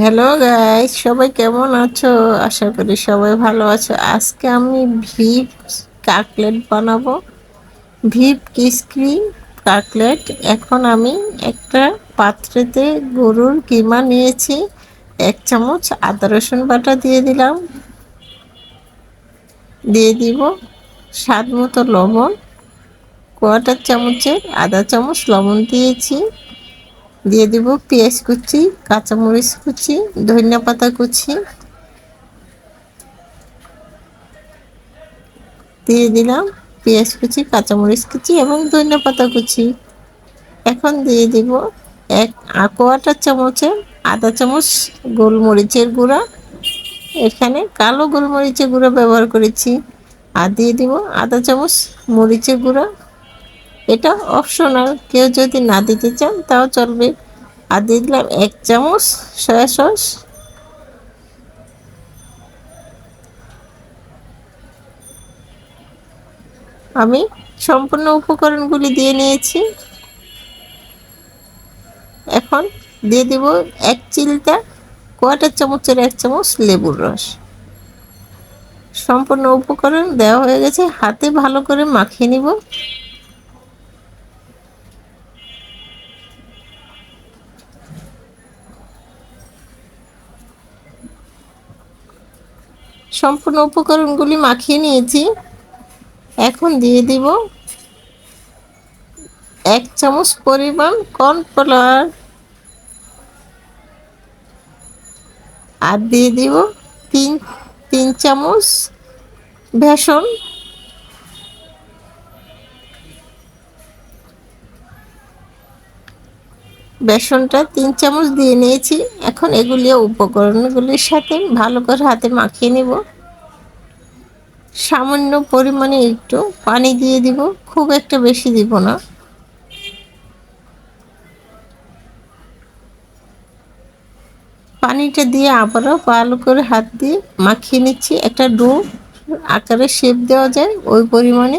Hello guys সবাই কেমন আছো? আশা করি সবাই ভালো আছো। আজকে আমি ভিপ কাকলেট বানাবো। ভিপ কিসক্রি কাকলেট। এখন আমি একটা পাত্রেতে গরুর কিমা নিয়েছি। এক চামচ আদা রসুন বাটা দিয়ে দিলাম। দিয়ে দিব স্বাদ মতো লবণ। কোয়াটার চামচের আধা চামচ লবণ দিয়েছি। দিয়ে দিব পেঁয়াজ কুচি, কাঁচামরিচ কুচি ধনিয়া পাতা কুচি। দিয়ে দিলাম পেঁয়াজ কুচি, কাঁচামরিচ কুচি এবং ধনিয়া পাতা কুচি। এখন দিয়ে দিব এক কোয়াটার চামচের আধা চামচ গোলমরিচের গুঁড়া। এখানে কালো গোলমরিচের গুঁড়া ব্যবহার করেছি। আর দিয়ে দিব আধা চামচ মরিচের গুঁড়া। এটা অপশনাল কেউ যদি না দিতে চান, তাও চলবে। আর দিয়ে দিলাম এক চামচ সয়া সস আমি সম্পূর্ণ উপকরণগুলি দিয়ে নিয়েছি। এখন দিয়ে দিব এক চিলটা কোয়াটার চামচের এক চামচ লেবুর রস। সম্পূর্ণ উপকরণ দেওয়া হয়ে গেছে। হাতে ভালো করে মাখিয়ে নিব। সম্পূর্ণ উপকরণগুলি মাখিয়ে নিয়েছি। এখন দিয়ে দিব এক চামচ পরিমাণ কর্নফ্লাওয়ার। আর দিয়ে দিব তিন তিন চামচ বেসন। বেসনটা তিন চামচ দিয়ে নিয়েছি। এখন এগুলি উপকরণগুলির সাথে ভালো করে হাতে মাখিয়ে নেব। সামান্য পরিমাণে একটু পানি দিয়ে দিব, খুব একটা বেশি দিব না। পানিটা দিয়ে আবারও ভালো করে হাত দিয়ে মাখিয়ে নিচ্ছি। একটা ডো আকারে শেপ দেওয়া যায়, ওই পরিমাণে।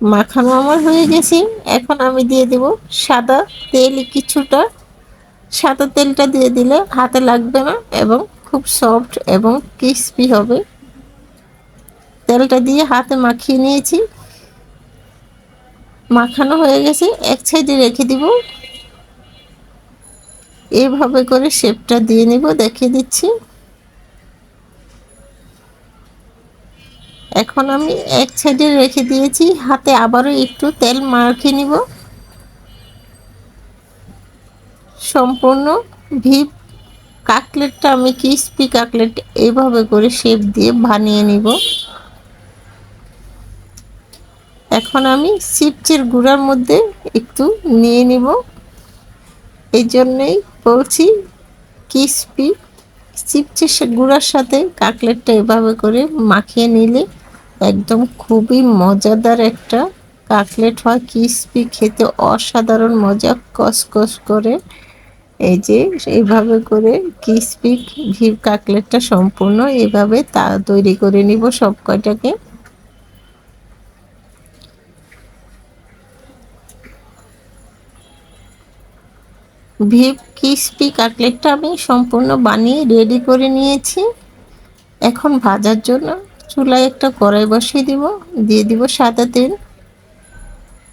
মাখানো আমার হয়ে গেছে। এখন আমি দিয়ে দেব সাদা তেল কিছুটা। সাদা তেলটা দিয়ে দিলে হাতে লাগবে না এবং খুব সফট এবং ক্রিসপি হবে। তেলটা দিয়ে হাতে মাখিয়ে নিয়েছি। মাখানো হয়ে গেছে। এক সাইডে রেখে দিব। এভাবে করে শেপটা দিয়ে নিব, দেখিয়ে দিচ্ছি। এখন আমি এক সাইডে রেখে দিয়েছি, হাতে আবারও একটু তেল মাখিয়ে নিব। সম্পূর্ণ ভিপ কাকলেটটা আমি ক্রিসপি কাকলেট এইভাবে করে শেপ দিয়ে বানিয়ে নিব। এখন আমি চিপচের গুঁড়ার মধ্যে একটু নিয়ে নিব। এই জন্যেই বলছি ক্রিসপি চিপচের গুঁড়ার সাথে কাকলেটটা এভাবে করে মাখিয়ে নিলে একদম খুবই মজাদার একটা কাকলেট হয় ক্রিসপি খেতে অসাধারণ মজা, কসকস করে। এই যে, এইভাবে করে ক্রিসপি ভিভ কাকলেটটা সম্পূর্ণ এইভাবে তা তৈরি করে নিব সব কয়টাকে। ভিভ ক্রিসপি কাকলেটটা আমি সম্পূর্ণ বানিয়ে রেডি করে নিয়েছি। এখন ভাজার জন্য চুলায় একটা কড়াই বসিয়ে দিব, দিয়ে দিব সাদা তেল।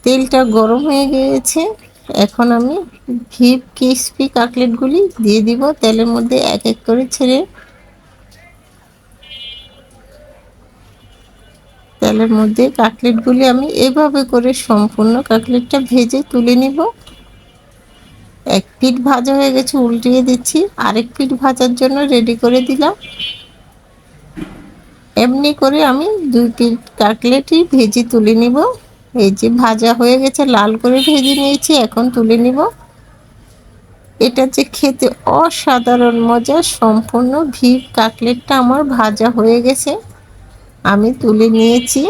তেলটা গরম হয়ে গিয়েছে। এখন আমি ভিপ ক্রিসপি, কাটলেটগুলি দিয়ে দিব তেলের মধ্যে এক এক করে ছেড়ে। তেলের মধ্যে কাটলেটগুলি আমি এভাবে করে সম্পূর্ণ কাটলেটটা ভেজে তুলে নিব। এক পিঠ ভাজা হয়ে গেছে, উল্টিয়ে দিচ্ছি। আরেক পিঠ ভাজার জন্য রেডি করে দিলাম। এমনি করে আমি দুই পিঠ কাটলেটই ভেজে তুলে নিব। এই যে ভাজা হয়ে গেছে, লাল করে ভেজে নিয়েছি, এখন তুলে নিব। এটা যে খেতে অসাধারণ মজা, সম্পূর্ণ ভিপ কাটলেটটা আমার ভাজা হয়ে গেছে, আমি তুলে নিয়েছি।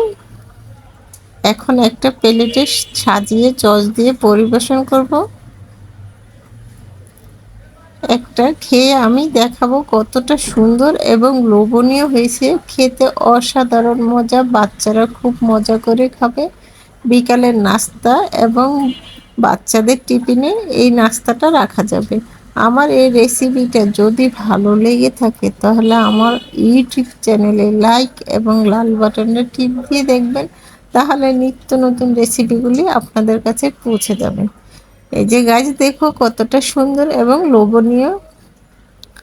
এখন একটা প্লেটে সাজিয়ে চচ দিয়ে পরিবেশন করব। একটা খেয়ে আমি দেখাবো কতটা সুন্দর এবং লোভনীয় হয়েছে। খেতে অসাধারণ মজা, বাচ্চারা খুব মজা করে খাবে। বিকালের নাস্তা এবং বাচ্চাদের টিফিনে এই নাস্তাটা রাখা যাবে। আমার এই রেসিপিটা যদি ভালো লেগে থাকে, তাহলে আমার ইউটিউব চ্যানেলে লাইক এবং লাল বাটনে টিপ দিয়ে দেখবেন। তাহলে নিত্য নতুন রেসিপিগুলি আপনাদের কাছে পৌঁছে যাবে। এই যে গাছ দেখো কতটা সুন্দর এবং লোভনীয়।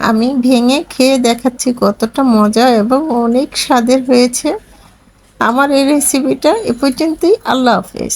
আমি ভেঙে খেয়ে দেখাচ্ছি কতটা মজা এবং অনেক স্বাদের হয়েছে। আমার এই রেসিপিটা এ পর্যন্তই। আল্লাহ হাফেজ।